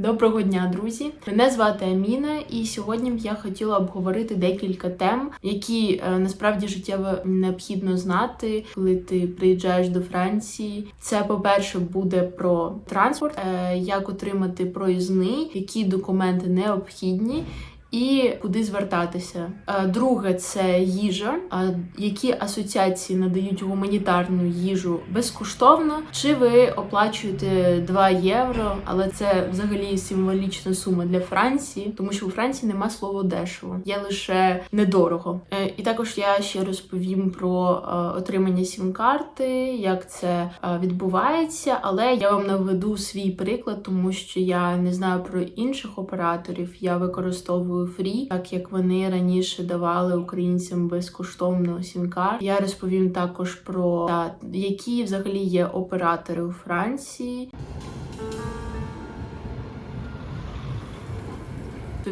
Доброго дня, друзі! Мене звати Аміна, і сьогодні б я хотіла обговорити декілька тем, які е, насправді життєво необхідно знати, коли ти приїжджаєш до Франції. Це, по-перше, буде про транспорт, е, як отримати проїзний, які документи необхідні. І куди звертатися. Е, Друге це їжа. А Які асоціації надають гуманітарну їжу безкоштовно? Чи ви оплачуєте 2 євро? Але це взагалі символічна сума для Франції, тому що у Франції нема слова дешево, є лише недорого. Е, І також я ще розповім про е, отримання сім-карти, як це е, відбувається. Але я вам наведу свій приклад, тому що я не знаю про інших операторів. Я використовую фрі, так як вони раніше давали українцям безкоштовно сім-карт. Я розповім також про та, які взагалі є оператори у Франції.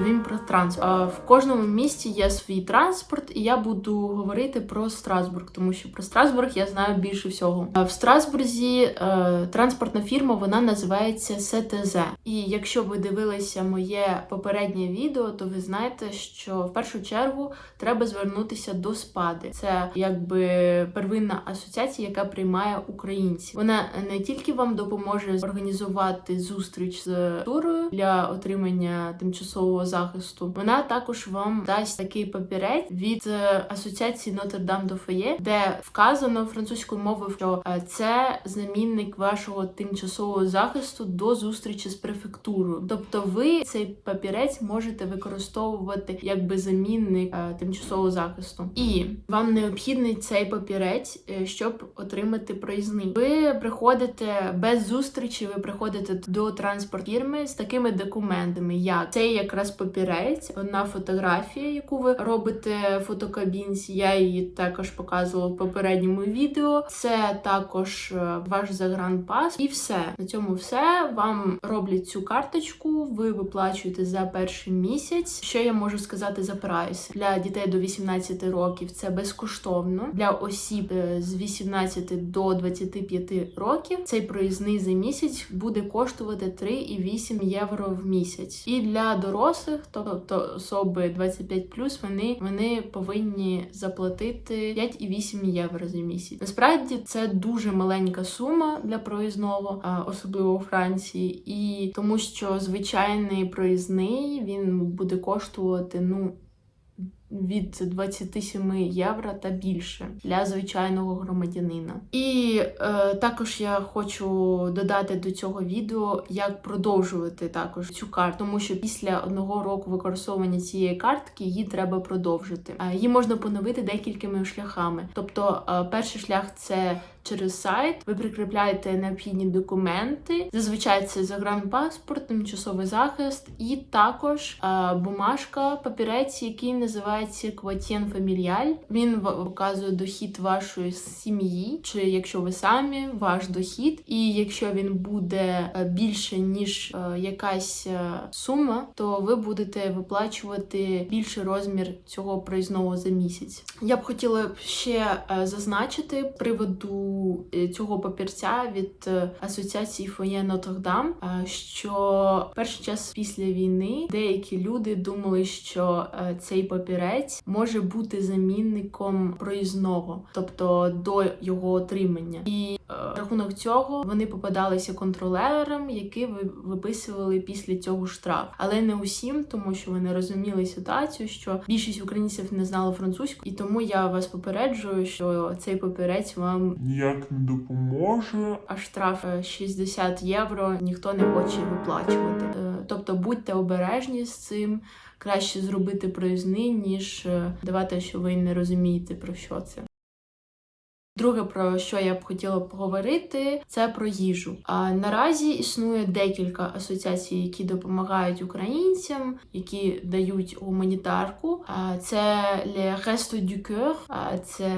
Він про транспорт. В кожному місті є свій транспорт, і я буду говорити про Страсбург, тому що про Страсбург я знаю більше всього. В Страсбурзі е, транспортна фірма вона називається СТЗ. І якщо ви дивилися моє попереднє відео, то ви знаєте, що в першу чергу треба звернутися до СПАДи. Це якби первинна асоціація, яка приймає українців. Вона не тільки вам допоможе організувати зустріч з турою для отримання тимчасового захисту. Вона також вам дасть такий папірець від е, асоціації Notre-Dame de Foyer, де вказано французькою мовою, що е, це замінник вашого тимчасового захисту до зустрічі з префектурою. Тобто, ви цей папірець можете використовувати як замінник е, тимчасового захисту, і вам необхідний цей папірець, щоб отримати проїзний. Ви приходите без зустрічі, ви приходите до транспорт фірми з такими документами, як це якраз папірець, одна фотографія, яку ви робите в фотокабінці. Я її також показувала в попередньому відео. Це також е, ваш загранпас, і все на цьому все вам роблять цю карточку. Ви виплачуєте за перший місяць. Що я можу сказати за прайс для дітей до 18 років? Це безкоштовно для осіб е, з 18 до 25 років. Цей проїзний за місяць буде коштувати 3,8 євро в місяць. І для дорослих, тобто особи 25+, вони, вони повинні заплатити 5,8 євро за місяць. Насправді це дуже маленька сума для проїзного, особливо у Франції, і тому що звичайний проїзний він буде коштувати ну. Від 27 євро та більше для звичайного громадянина. І е, також я хочу додати до цього відео, як продовжувати також цю карту, тому що після одного року використовування цієї картки її треба продовжити. Е, її можна поновити декількома шляхами. Тобто, е, перший шлях це через сайт. Ви прикріпляєте необхідні документи. Зазвичай це загранпаспорт, тимчасовий захист, і також е, бумажка, папірець, який називається квотєн фамільяль. Він показує дохід вашої сім'ї, чи якщо ви самі, ваш дохід. І якщо він буде е, більше ніж е, якась е, сума, то ви будете виплачувати більший розмір цього проїзного за місяць. Я б хотіла ще е, зазначити приводу е, цього папірця від е, асоціації Фоє Нотр-Дам, е, що перший час після війни деякі люди думали, що цей папірець може бути замінником проїзного, тобто до його отримання. І рахунок цього вони попадалися контролерам, які ви- виписували після цього штраф. Але не усім, тому що вони розуміли ситуацію, що більшість українців не знали французьку, і тому я вас попереджую, що цей папірець вам ніяк не допоможе. а штраф е, 60 євро ніхто не хоче виплачувати. Е, Тобто будьте обережні з цим. Краще зробити проїзний, ніж е, давати, що ви не розумієте про що це. Друге, про що я б хотіла поговорити, це про їжу. А наразі існує декілька асоціацій, які допомагають українцям, які дають гуманітарку. А це Le Resto du Coeur, це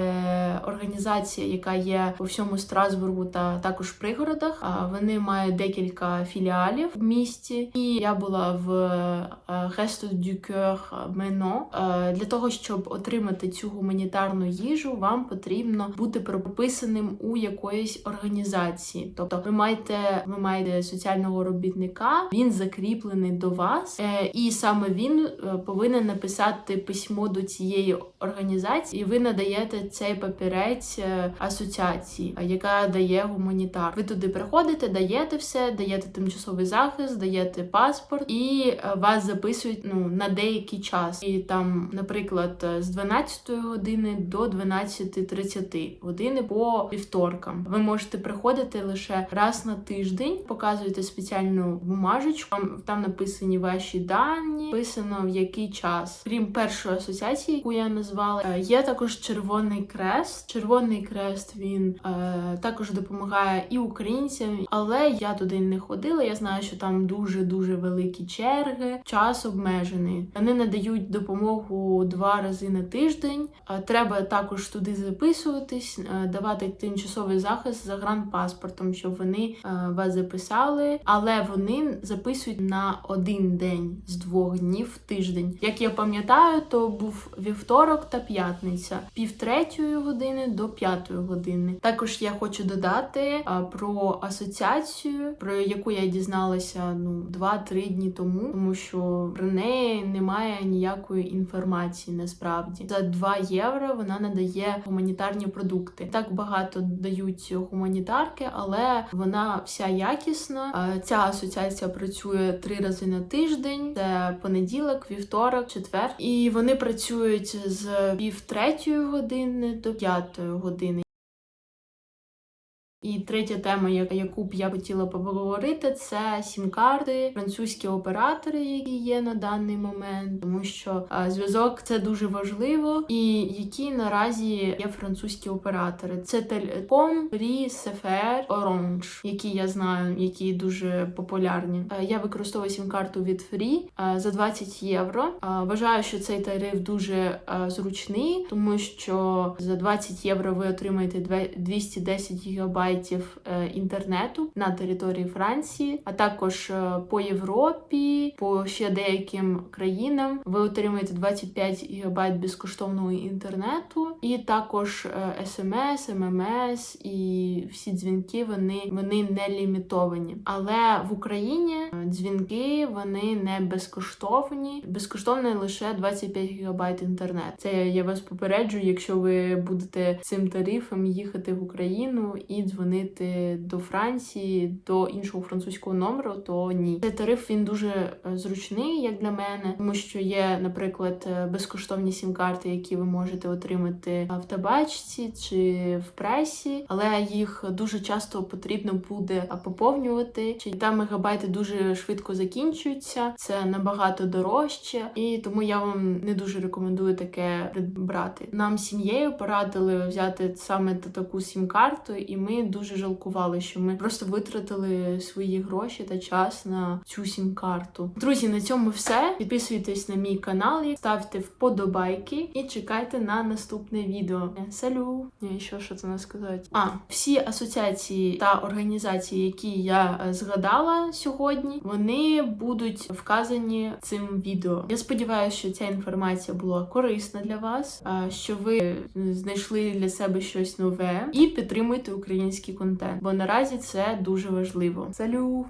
організація, яка є по всьому Страсбургу та також в пригородах. Вони мають декілька філіалів в місті. І я була в е, Resto du Coeur Мено. Для того щоб отримати цю гуманітарну їжу, вам потрібно бути прописаним у якоїсь організації. Тобто, ви маєте, ви маєте соціального робітника, він закріплений до вас, е, і саме він е, повинен написати письмо до цієї організації, і ви надаєте цей папірець е, асоціації, яка дає гуманітар. Ви туди приходите, даєте все, даєте тимчасовий захист, даєте паспорт, і вас записують ну на деякий час. І там, наприклад, з 12 години до 12.30 години по вівторкам. Ви можете приходити лише раз на тиждень, показуєте спеціальну бумажечку. Там, написані ваші дані, написано в який час. Крім першої асоціації, яку я назвала, е, є також Червоний Крест. Червоний Крест він е, також допомагає і українцям, але я туди не ходила. Я знаю, що там дуже дуже великі черги, час обмежений. Вони надають допомогу два рази на тиждень. Е, Треба також туди записуватись, давати тимчасовий захист за гранпаспортом, щоб вони е, вас записали, але вони записують на один день з двох днів в тиждень. Як я пам'ятаю, то був вівторок та п'ятниця, пів третьої години до п'ятої години. Також я хочу додати е, про асоціацію, про яку я дізналася ну 2-3 дні тому, тому що про неї немає ніякої інформації насправді. За 2 євро вона надає гуманітарні продукти. Так багато дають гуманітарки, але вона вся якісна. Е, Ця асоціація працює три рази на тиждень: це понеділок, вівторок, четвер. І вони працюють з пів третьої години до п'ятої години. І третя тема, яку б я хотіла поговорити, це сім-карти, французькі оператори, які є на даний момент, тому що зв'язок це дуже важливо. І які наразі є французькі оператори: це Telecom, Free, CFR, Orange, які я знаю, які дуже популярні. Е, Я використовую сім-карту від Free е, за 20 євро. Е, Вважаю, що цей тариф дуже зручний, тому що за 20 євро ви отримаєте 210 гігабайтів е, інтернету на території Франції, а також е, по Європі, по ще деяким країнам ви отримаєте 25 гігабайт безкоштовного інтернету, і також е, смс, ММС і всі дзвінки вони, вони не лімітовані. Але в Україні дзвінки вони не безкоштовні. Безкоштовний лише 25 гігабайт інтернет. Це я вас попереджую, якщо ви будете цим тарифом їхати в Україну і дзвонити до Франції до іншого французького номеру, то ні. Цей тариф він дуже е, зручний, як для мене, тому що є, наприклад, е, безкоштовні сім-карти, які ви можете отримати в табачці чи в пресі, але їх дуже часто потрібно буде поповнювати. Чи там мегабайти дуже швидко закінчуються, це набагато дорожче, і тому я вам не дуже рекомендую таке брати. Нам сім'єю порадили взяти саме таку сім-карту, і ми дуже жалкували, що ми просто витратили свої гроші та час на цю сім-карту. Друзі, на цьому все. Підписуйтесь на мій канал, ставте вподобайки і чекайте на наступне відео. Салю! Ні, що що це не сказати? А всі асоціації та організації, які я е, згадала сьогодні, вони будуть вказані цим відео. Я сподіваюся, що ця інформація була корисна для вас, що ви е, знайшли для себе щось нове і підтримуйте український контент, бо наразі це дуже важливо. Салю!